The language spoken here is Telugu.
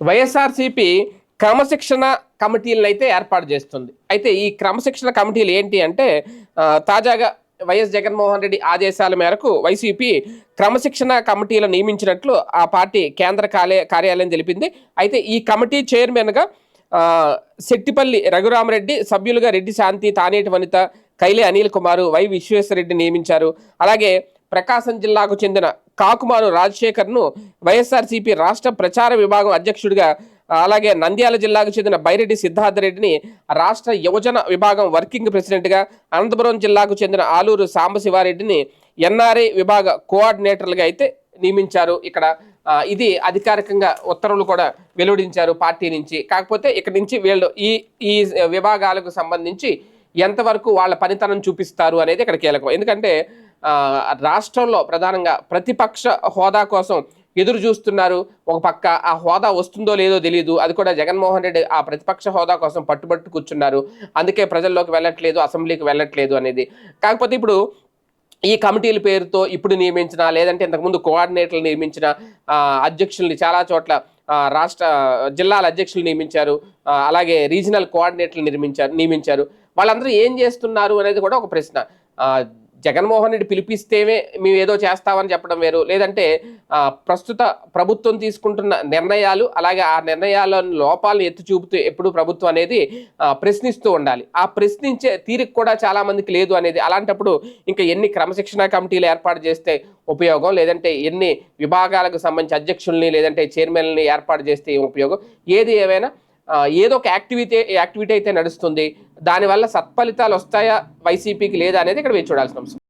వైఎస్ఆర్సీపీ క్రమశిక్షణ కమిటీలను అయితే ఏర్పాటు చేస్తుంది. అయితే ఈ క్రమశిక్షణ కమిటీలు ఏంటి అంటే తాజాగా వైఎస్ జగన్మోహన్ రెడ్డి ఆదేశాల మేరకు వైసీపీ క్రమశిక్షణ కమిటీలు నియమించినట్లు ఆ పార్టీ కేంద్ర కార్య కార్యాలయం తెలిపింది. అయితే ఈ కమిటీ చైర్మన్గా శెట్టిపల్లి రఘురామరెడ్డి సభ్యులుగా రెడ్డి శాంతి తానేటి వనిత కైలే అనిల్ కుమార్ వై విశ్వేశ్వరరెడ్డి నియమించారు. అలాగే ప్రకాశం జిల్లాకు చెందిన కాకుమాను రాజశేఖర్ను వైఎస్ఆర్సీపీ రాష్ట్ర ప్రచార విభాగం అధ్యక్షుడిగా అలాగే నంద్యాల జిల్లాకు చెందిన బైరెడ్డి సిద్ధార్థరెడ్డిని రాష్ట్ర యువజన విభాగం వర్కింగ్ ప్రెసిడెంట్గా అనంతపురం జిల్లాకు చెందిన ఆలూరు సాంబశివారెడ్డిని ఎన్ఆర్ఐ విభాగ కోఆర్డినేటర్లుగా అయితే నియమించారు. ఇక్కడ ఇది అధికారికంగా ఉత్తర్వులు కూడా వెలువడించారు పార్టీ నుంచి. కాకపోతే ఇక్కడ నుంచి వీళ్ళు ఈ ఈ విభాగాలకు సంబంధించి ఎంతవరకు వాళ్ళ పనితనం చూపిస్తారు అనేది ఇక్కడ కీలకం. ఎందుకంటే రాష్ట్రంలో ప్రధానంగా ప్రతిపక్ష హోదా కోసం ఎదురు చూస్తున్నారు. ఒక పక్క ఆ హోదా వస్తుందో లేదో తెలియదు అది కూడా జగన్మోహన్ రెడ్డి ఆ ప్రతిపక్ష హోదా కోసం పట్టుబట్టు కూర్చున్నారు. అందుకే ప్రజల్లోకి వెళ్ళట్లేదు అసెంబ్లీకి వెళ్ళట్లేదు అనేది. కాకపోతే ఇప్పుడు ఈ కమిటీల పేరుతో ఇప్పుడు నియమించిన లేదంటే ఇంతకుముందు కోఆర్డినేటర్లు నియమించిన అధ్యక్షుల్ని చాలా చోట్ల రాష్ట్ర జిల్లాల అధ్యక్షులు నియమించారు. అలాగే రీజనల్ కోఆర్డినేటర్లు నిర్మించారు నియమించారు. వాళ్ళందరూ ఏం చేస్తున్నారు అనేది కూడా ఒక ప్రశ్న. జగన్మోహన్ రెడ్డి పిలిపిస్తేనే మేము ఏదో చేస్తామని చెప్పడం వేరు. లేదంటే ప్రస్తుత ప్రభుత్వం తీసుకుంటున్న నిర్ణయాలు అలాగే ఆ నిర్ణయాల లోపాలను ఎత్తి చూపుతూ ఎప్పుడు ప్రభుత్వం అనేది ప్రశ్నిస్తూ ఉండాలి. ఆ ప్రశ్నించే తీరిక కూడా చాలా మందికి లేదు అనేది. అలాంటప్పుడు ఇంకా ఎన్ని క్రమశిక్షణ కమిటీలు ఏర్పాటు చేస్తే ఉపయోగం? లేదంటే ఎన్ని విభాగాలకు సంబంధించి అధ్యక్షుల్ని లేదంటే చైర్మన్ని ఏర్పాటు చేస్తే ఉపయోగం? ఏది ఏమైనా ఏదో ఒక యాక్టివిటీ యాక్టివిటీ అయితే నడుస్తుంది. దానివల్ల సత్ఫలితాలు వస్తాయా వైసీపీకి లేదా అనేది ఇక్కడ వేచి చూడాల్సిన అంశం